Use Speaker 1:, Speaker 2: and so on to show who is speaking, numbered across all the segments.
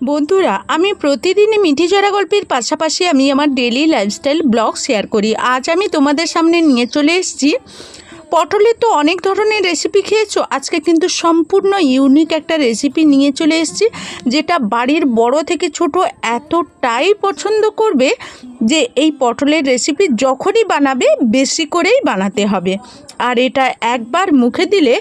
Speaker 1: বন্ধুরা, আমি প্রতিদিনই মিঠি জরা গল্পের পাশাপাশি আমি আমার ডেলি লাইফস্টাইল ব্লগ শেয়ার করি। আজ আমি তোমাদের সামনে নিয়ে চলে এসেছি। পটলের তো অনেক ধরনের রেসিপি খেয়েছো, আজকে কিন্তু সম্পূর্ণ ইউনিক একটা রেসিপি নিয়ে চলে এসেছি, যেটা বাড়ির বড় থেকে ছোট এতটাই পছন্দ করবে যে এই পটলের রেসিপি যখনই বানাবে, বেশি করেই বানাতে হবে। আর এটা একবার মুখে দিলে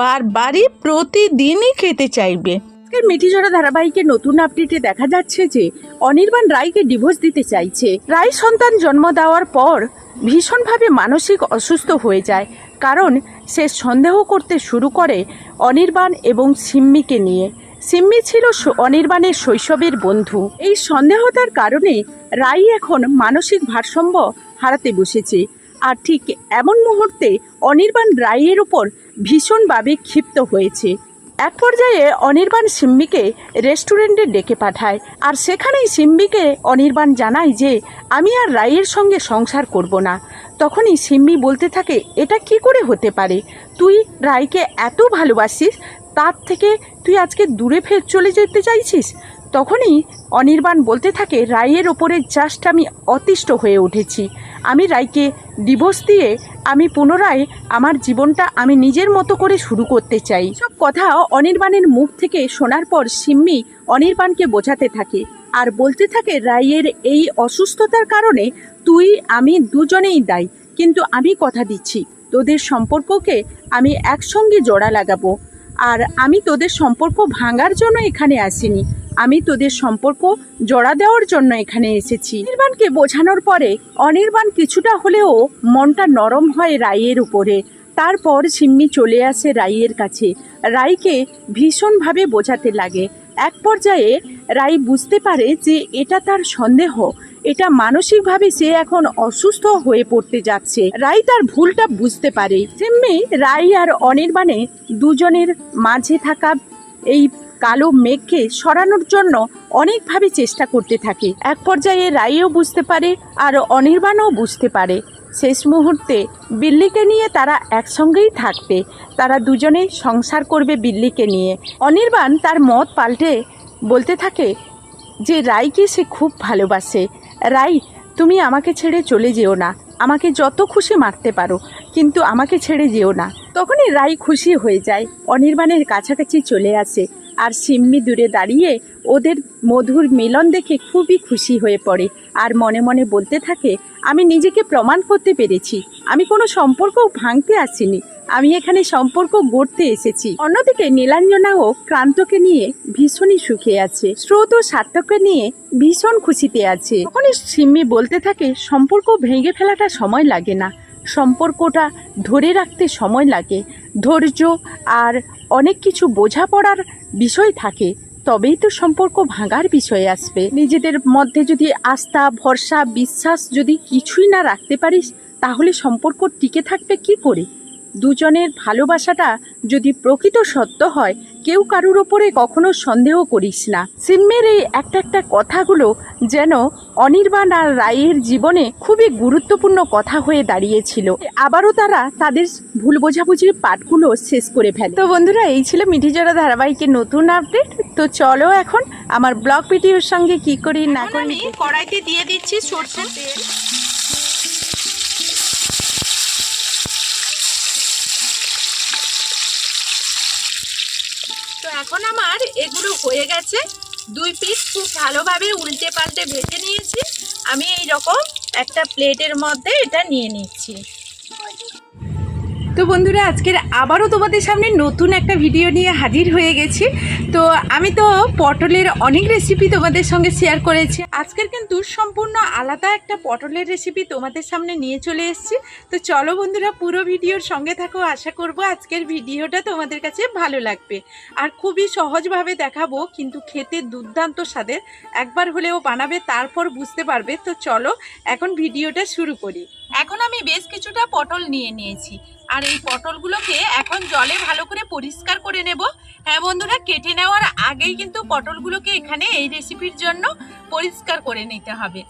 Speaker 1: বারবারই প্রতিদিনই খেতে চাইবে।
Speaker 2: আজকের মিঠিঝরা ধারাবাহিকের নতুন আপডেটে দেখা যাচ্ছে যে অনির্বাণ রায়কে ডিভোর্স দিতে চাইছে। রায় সন্তান জন্ম দেওয়ার পর ভীষণভাবে মানসিক অসুস্থ হয়ে যায়, কারণ সে সন্দেহ করতে শুরু করে অনির্বাণ এবং সিম্মিকে নিয়ে। সিম্মি ছিল অনির্বাণের শৈশবের বন্ধু। এই সন্দেহতার কারণে রাই এখন মানসিক ভারসাম্য হারাতে বসেছে। আর ঠিক এমন মুহূর্তে অনির্বাণ রায়ের উপর ভীষণভাবে ক্ষিপ্ত হয়েছে। এক পর্যায়ে অনির্বাণ সিম্বিকে রেস্টুরেন্টে ডেকে পাঠায় আর সেখানেই সিম্বিকে অনির্বাণ জানায় যে, আমি আর রায়ের সঙ্গে সংসার করব না। তখনই সিম্বি বলতে থাকে, এটা কি করে হতে পারে? তুই রায়কে এত ভালোবাসিস, তার থেকে তুই আজকে দূরে ফের চলে যেতে চাইছিস? তখনই অনির্বাণ বলতে থাকে, রায়ের ওপরে জাস্ট আমি অতিষ্ঠ হয়ে উঠেছি। আমি রায়কে ডিভোর্স দিয়ে আমি পুনরায় আমার জীবনটা আমি নিজের মতো করে শুরু করতে চাই। সব কথা অনির্বাণের মুখ থেকে শোনার পর সিম্মি অনির্বাণকে বোঝাতে থাকে আর বলতে থাকে, রায়ের এই অসুস্থতার কারণে তুই, আমি দুজনেই দায়ী, কিন্তু আমি কথা দিচ্ছি। তোদের সম্পর্ককে আমি একসঙ্গে জোড়া লাগাবো। আর আমি তোদের সম্পর্ক ভাঙার জন্য এখানে আসিনি। আমি তোদের সম্পর্ক জোড়া দেওয়ার জন্য এখানে এসেছি। নির্বাণকে বোঝানোর পরে অনির্বাণ কিছুটা হলেও মনটা নরম হয় রায়ের উপরে। তারপর সিম্মি চলে আসে রাইয়ের কাছে। রাইকে ভীষণভাবে বোঝাতে লাগে। এক পর্যায়ে রাই বুঝতে পারে যে এটা তার সন্দেহ। এটা মানসিকভাবে সে এখন অসুস্থ হয়ে পড়তে যাচ্ছে। রাই তার ভুলটা বুঝতে পারে। সিম্মি রাই আর অনির্বাণে দুজনের মাঝে থাকা এই কালো মেঘকে সরানোর জন্য অনেকভাবে চেষ্টা করতে থাকে। এক পর্যায়ে রাইও বুঝতে পারে আর অনির্বাণও বুঝতে পারে। শেষ মুহূর্তে বিল্লিকে নিয়ে তারা একসঙ্গেই থাকবে। তারা দুজনেই সংসার করবে বিল্লিকে নিয়ে। অনির্বাণ তার মত পাল্টে বলতে থাকে যে রাইকে সে খুব ভালোবাসে। রাই তুমি আমাকে ছেড়ে চলে যেও না। আমাকে যত খুশি মারতে পারো, কিন্তু আমাকে ছেড়ে যেও না। তখনই রাই খুশি হয়ে যায়। অনির্বাণের কাছাকাছি চলে আসে। আর সিম্মি দূরে দাঁড়িয়ে ওদের মধুর মিলন দেখে খুবই খুশি হয়ে পড়ে আর মনে মনে বলতে থাকে, আমি নিজেকে প্রমাণ করতে পেরেছি। আমি কোনো সম্পর্ক ভাঙতে আসিনি। আমি এখানে সম্পর্ক গড়তে এসেছি। অন্যদিকে নীলাঞ্জনা ও ক্রান্তকে নিয়ে ভীষণই সুখে আছে। স্রোত ও সার্থককে নিয়ে ভীষণ খুশিতে আছে। তখনই সিম্মি বলতে থাকে, সম্পর্ক ভেঙে ফেলাটা সময় লাগে না। সম্পর্কটা ধরে রাখতে সময় লাগে। ধৈর্য আর অনেক কিছু বোঝাপড়ার বিষয় থাকে, তবেই তো সম্পর্ক ভাঙার বিষয় আসবে। নিজেদের মধ্যে যদি আস্থা, ভরসা, বিশ্বাস যদি কিছুই না রাখতে পারিস, তাহলে সম্পর্ক টিকে থাকবে কি করে? দুজনের ভালোবাসাটা যদি প্রকৃত সত্য হয়, কেউ কারুর ওপরে কখনো সন্দেহ করিস না। সিম্মের এই একটা একটা কথাগুলো যেন অনির্বাণ আর রায়ের জীবনে খুবই গুরুত্বপূর্ণ কথা হয়ে দাঁড়িয়েছিল। আবারও তারা তাদের ভুল বোঝাবুঝির পাঠগুলো শেষ করে ফেলে। তো বন্ধুরা এই ছিল মিঠিজোড়া ধারাবাহিকের নতুন আপডেট। তো চলো এখন আমার ব্লগ ভিডিওর সঙ্গে কি করি না করি।
Speaker 1: কড়াইতে দিয়ে দিচ্ছি সরষের তেল। তো এখন আমার এগুলো হয়ে গেছে। দুই পিস খুব ভালোভাবে উল্টে পাল্টে ভেজে নিয়েছি। আমি এই রকম একটা প্লেটের মধ্যে এটা নিয়ে নিচ্ছি। তো বন্ধুরা, আজকের আবারও তোমাদের সামনে নতুন একটা ভিডিও নিয়ে হাজির হয়ে গেছি। তো আমি তো পটলের অনেক রেসিপি তোমাদের সঙ্গে শেয়ার করেছি। আজকের কিন্তু সম্পূর্ণ আলাদা একটা পটলের রেসিপি তোমাদের সামনে নিয়ে চলে এসেছি। তো চলো বন্ধুরা, পুরো ভিডিওর সঙ্গে থাকো। আশা করব আজকের ভিডিওটা তোমাদের কাছে ভালো লাগবে। আর খুবই সহজভাবে দেখাবো, কিন্তু খেতে দুর্দান্ত স্বাদের। একবার হলেও বানাবে, তারপর বুঝতে পারবে। তো চলো, এখন ভিডিওটা শুরু করি। এখন আমি বেশ কিছুটা পটল নিয়ে নিয়েছি। আর এই পটলগুলোকে এখন জলে ভালো করে পরিষ্কার করে নেব। হ্যাঁ বন্ধুরা, কেটে নেওয়ার আগেই কিন্তু পটলগুলোকে এখানে এই রেসিপির জন্য পরিষ্কার করে নিতে হবে।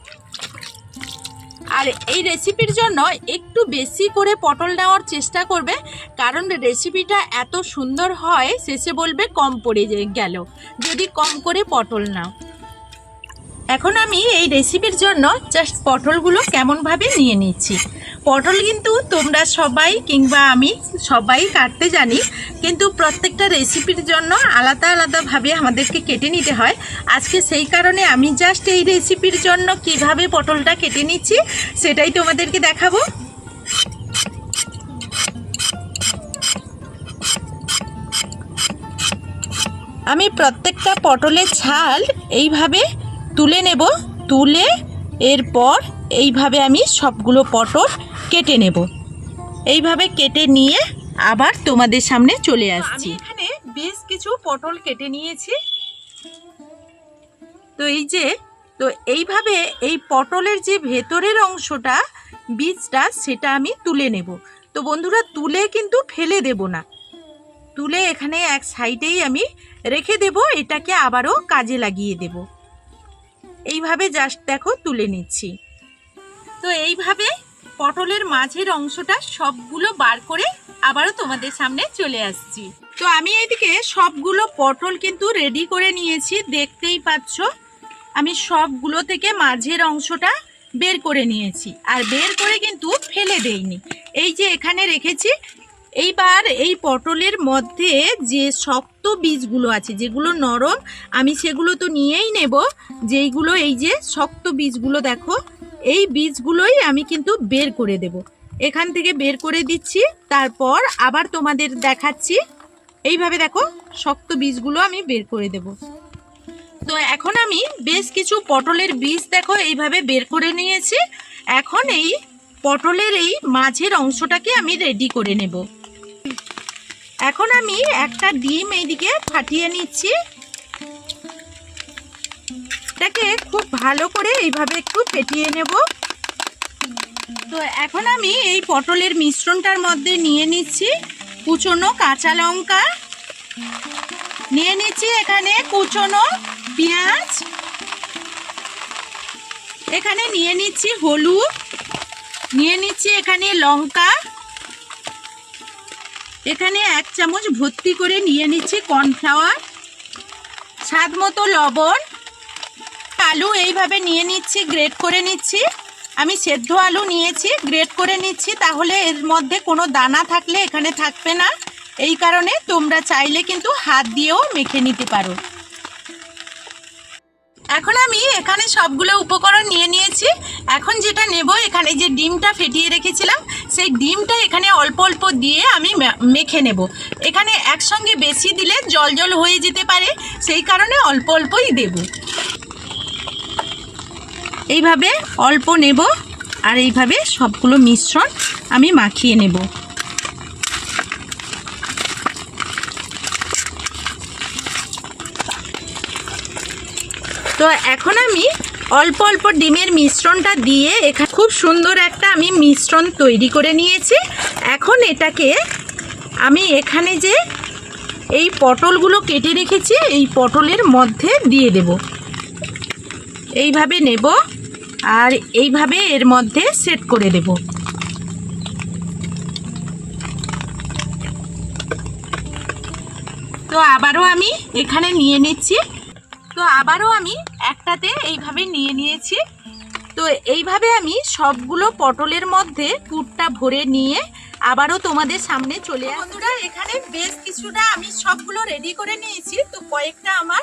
Speaker 2: আর এই রেসিপির জন্য একটু বেশি করে পটল নেওয়ার চেষ্টা করবে, কারণ রেসিপিটা এত সুন্দর হয়, শেষে বলবে কম পড়ে গেল। যদি কম করে পটল নাও। এখন আমি এই রেসিপির জন্য জাস্ট পটলগুলো কেমনভাবে নিয়ে নিচ্ছি। পটল কিন্তু তোমরা সবাই কিংবা আমি সবাই কাটতে জানি, কিন্তু প্রত্যেকটা রেসিপির জন্য আলাদা আলাদাভাবে আমাদেরকে কেটে নিতে হয়। আজকে সেই কারণে আমি জাস্ট এই রেসিপির জন্য কীভাবে পটলটা কেটে নিচ্ছি সেটাই তোমাদেরকে দেখাবো। আমি প্রত্যেকটা পটলের ছাল এইভাবে তুলে নেব তুলে এরপর এইভাবে আমি সবগুলো পটল কেটে নেব। এইভাবে কেটে নিয়ে আবার তোমাদের সামনে চলে আসছি। এখানে বেশ কিছু পটল কেটে নিয়েছি। তো এই যে তো এইভাবে এই পটলের যে ভেতরের অংশটা বীজটা সেটা আমি তুলে নেব। তো বন্ধুরা তুলে কিন্তু ফেলে দেব না। তুলে এখানে এক সাইডেই আমি রেখে দেব এটাকে আবারও কাজে লাগিয়ে দেব। এইভাবে জাস্ট দেখো তুলে নিচ্ছি। তো এইভাবে পটলের মাঝের অংশটা সবগুলো বার করে আবারও তোমাদের সামনে চলে আসছি। তো আমি এদিকে সবগুলো পটল কিন্তু রেডি করে নিয়েছি, দেখতেই পাচ্ছ। আমি সবগুলো থেকে মাঝের অংশটা বের করে নিয়েছি। আর বের করে কিন্তু ফেলে দেইনি। এই যে এখানে রেখেছি এইবার এই পটলের মধ্যে যে শক্ত বীজগুলো আছে, যেগুলো নরম, আমি সেগুলো তো নিয়েই নেব। যেইগুলো এই যে শক্ত বীজগুলো দেখো, এই বীজগুলোই আমি কিন্তু বের করে দেব। এখান থেকে বের করে দিচ্ছি, তারপর আবার তোমাদের দেখাচ্ছি। এইভাবে দেখো, শক্ত বীজগুলো আমি বের করে দেব। তো এখন আমি বেশ কিছু পটলের বীজ দেখো, এইভাবে বের করে নিয়েছি। এখন এই পটলের এই মাঝের অংশটাকে আমি রেডি করে নেব। এখন আমি একটা ডিম এইদিকে ফাটিয়ে নিচ্ছি। এটাকে খুব ভালো করে এইভাবে একটু ফেটিয়ে নেব। তো এখন আমি এই পটলের মিশ্রণটার মধ্যে নিয়ে নিচ্ছি কুচনো কাঁচা লঙ্কা। নিয়ে নিচ্ছি এখানে কুচনো পেঁয়াজ। এখানে নিয়ে নিচ্ছি হলুদ। নিয়ে নিচ্ছি এখানে লঙ্কা। এখানে এক চামচ ভর্তি করে নিয়ে নিচ্ছি কর্নফ্লাওয়ার, স্বাদ মতো লবণ, আলু এইভাবে নিয়ে নিচ্ছি, গ্রেট করে নিচ্ছি। আমি সেদ্ধ আলু নিয়েছি, গ্রেট করে নিচ্ছি, তাহলে এর মধ্যে কোনো দানা থাকলে এখানে থাকবে না। এই কারণে তোমরা চাইলে কিন্তু হাত দিয়েও মেখে নিতে পারো। এখন আমি এখানে সবগুলো উপকরণ নিয়ে নিয়েছি এখন যেটা নেব, এখানে যে ডিমটা ফেটিয়ে রেখেছিলাম, সেই ডিমটা এখানে অল্প অল্প দিয়ে আমি মেখে নেব। এখানে একসঙ্গে বেশি দিলে জল জল হয়ে যেতে পারে, সেই কারণে অল্প অল্পই দেব। এইভাবে অল্প নেব, আর এইভাবে সবগুলো মিশ্রণ আমি মাখিয়ে নেব। তো এখন আমি অল্প অল্প ডিমের মিশ্রণটা দিয়ে এখানে খুব সুন্দর একটা আমি মিশ্রণ তৈরি করে নিয়েছি। এখন এটাকে আমি এখানে যে এই পটলগুলো কেটে রেখেছি, এই পটলের মধ্যে দিয়ে দেব। এইভাবে নেব আর এইভাবে এর মধ্যে সেট করে দেব। তো আবারও আমি এখানে নিয়ে নিচ্ছি। তো আবারও আমি একটাতে এইভাবে নিয়ে নিয়েছি। তো এইভাবে আমি সবগুলো পটলের মধ্যে পুরটা ভরে নিয়ে আবারও তোমাদের সামনে চলে। বন্ধুরা এখানে বেশ কিছুটা আমি সবগুলো রেডি করে নিয়েছি। তো কয়েকটা আমার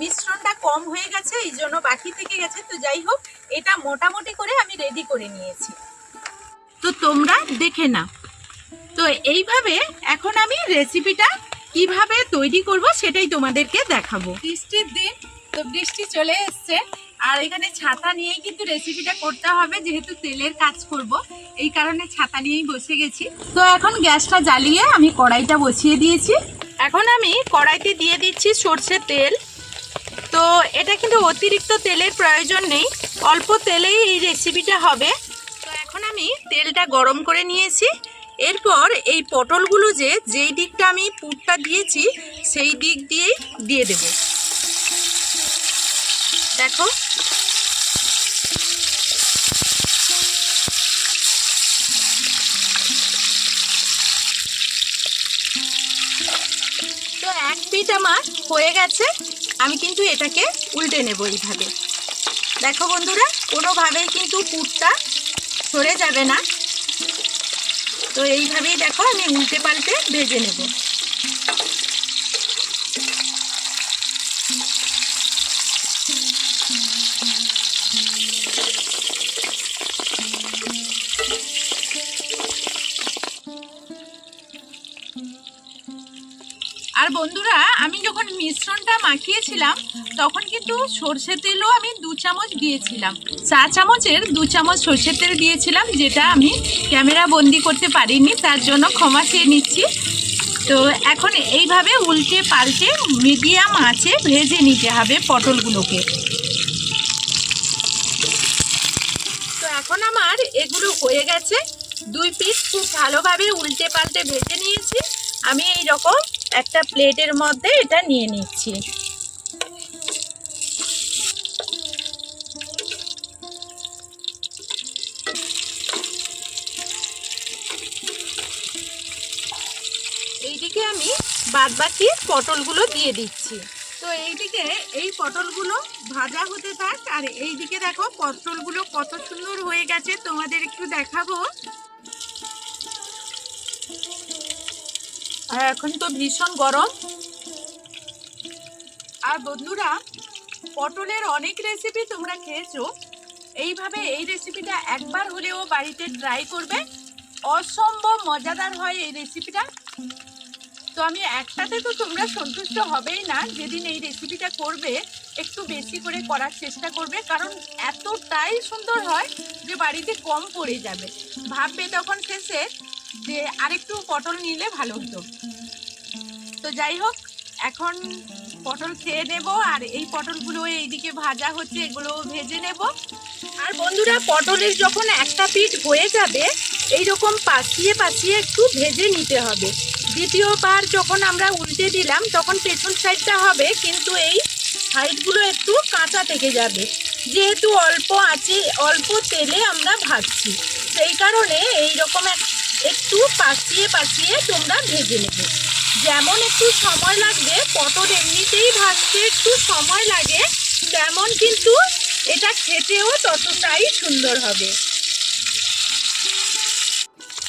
Speaker 2: মিশ্রণটা কম হয়ে গেছে এই জন্য বাকি থেকে গেছে। তো যাই হোক এটা মোটামুটি করে আমি রেডি করে নিয়েছি। তো তোমরা দেখে না তো এইভাবে এখন আমি রেসিপিটা কীভাবে তৈরি করব সেটাই তোমাদেরকে দেখাবো। বৃষ্টির দিন তো বৃষ্টি চলে এসছে। আর এখানে ছাতা নিয়েই কিন্তু রেসিপিটা করতে হবে, যেহেতু তেলের কাজ করব। এই কারণে ছাতা নিয়েই বসে গেছি। তো এখন গ্যাসটা জ্বালিয়ে আমি কড়াইটা বসিয়ে দিয়েছি। এখন আমি কড়াইতে দিয়ে দিচ্ছি সর্ষের তেল। তো এটা কিন্তু অতিরিক্ত তেলের প্রয়োজন নেই। অল্প তেলেই এই রেসিপিটা হবে। তো এখন আমি তেলটা গরম করে নিয়েছি। এরপর এই পটলগুলো যে, যেই দিকটা আমি পুরটা দিয়েছি, সেই দিক দিয়েই দিয়ে দেব। দেখো। তো এক পিট আমার হয়ে গেছে। আমি কিন্তু এটাকে উল্টে নেব এইভাবে। দেখো বন্ধুরা, কোনোভাবেই কিন্তু পুটটা সরে যাবে না। তো এইভাবেই দেখো, আমি উল্টে পাল্টে ভেজে নেব। আর বন্ধুরা, আমি যখন মিশ্রণটা মাখিয়েছিলাম, তখন কিন্তু সর্ষে তেলও আমি দু চামচ দিয়েছিলাম। চা চামচের দু চামচ সর্ষের তেল দিয়েছিলাম, যেটা আমি ক্যামেরা বন্দি করতে পারিনি, তার জন্য ক্ষমা চেয়ে নিচ্ছি। তো এখন এইভাবে উল্টে পাল্টে মিডিয়াম আঁচে ভেজে নিতে হবে পটলগুলোকে। তো এখন আমার এগুলো হয়ে গেছে। দুই পিস খুব ভালোভাবে উল্টে পাল্টে ভেজে নিয়েছি। আমি এই রকম একটা প্লেটের মধ্যে এটা নিয়ে নিচ্ছি। এইদিকে আমি বাদ বাদবাকি পটলগুলো দিয়ে দিচ্ছি। তো এইদিকে এই পটলগুলো ভাজা হতে থাক, আর এইদিকে দেখো পটলগুলো কত সুন্দর হয়ে গেছে, তোমাদের একটু দেখাবো। আর এখন তো ভীষণ গরম। আর বন্ধুরা, পটলের অনেক রেসিপি তোমরা খেয়েছো। এইভাবে এই রেসিপিটা একবার হলেও বাড়িতে ট্রাই করবে। অসম্ভব মজাদার হয় এই রেসিপিটা তো আমি একটাতে তো তোমরা সন্তুষ্ট হবেই না, যেদিন এই রেসিপিটা করবে, একটু বেশি করে করার চেষ্টা করবে। কারণ এতটাই সুন্দর হয় যে বাড়িতে কম পড়ে যাবে। ভাববে তখন শেষে যে আরেকটু পটল নিলে ভালো হতো। তো যাই হোক, এখন পটল খেয়ে নেব, আর এই পটলগুলো এইদিকে ভাজা হচ্ছে, এগুলো ভেজে নেব। আর বন্ধুরা, পটলের যখন একটা পিঠ হয়ে যাবে এই রকম পাশিয়ে পাশিয়ে একটু ভেজে নিতে হবে। দ্বিতীয়বার যখন আমরা উল্টে দিলাম, তখন পেছন সাইডটা হবে, কিন্তু এই সাইডগুলো একটু কাঁচা থেকে যাবে। যেহেতু অল্প আছে, অল্প তেলে আমরা ভাজছি। সেই কারণে এই রকম এক- একটু পাশিয়ে পাশিয়ে তোমরা ভেজে নেবে। যেমন একটু সময় লাগবে, পটল এমনিতেই ভাজতে একটু সময় লাগে, তেমন কিন্তু এটা খেতেও ততটাই সুন্দর হবে।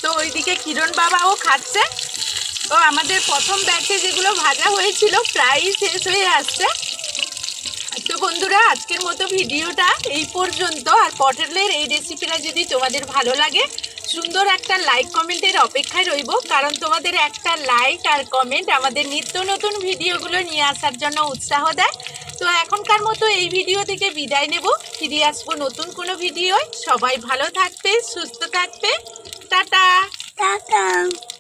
Speaker 2: তো ওইদিকে কিরণ বাবাও খাচ্ছে। ও আমাদের প্রথম ব্যাচে যেগুলো ভাজা হয়েছিল প্রায় শেষ হয়ে আসছে। তো বন্ধুরা, আজকের মতো ভিডিওটা এই পর্যন্ত। আর পটলের এই রেসিপিটা যদি তোমাদের ভালো লাগে সুন্দর একটা লাইক কমেন্টের অপেক্ষায় রইব, কারণ তোমাদের একটা লাইক আর কমেন্ট আমাদের নিত্য নতুন ভিডিওগুলো নিয়ে আসার জন্য উৎসাহ দেয়। তো এখনকার মতো এই ভিডিও থেকে বিদায় নেব। ফিরে আসব নতুন কোনো ভিডিওয় সবাই ভালো থাকবে, সুস্থ থাকবে। টাটা! টাটা!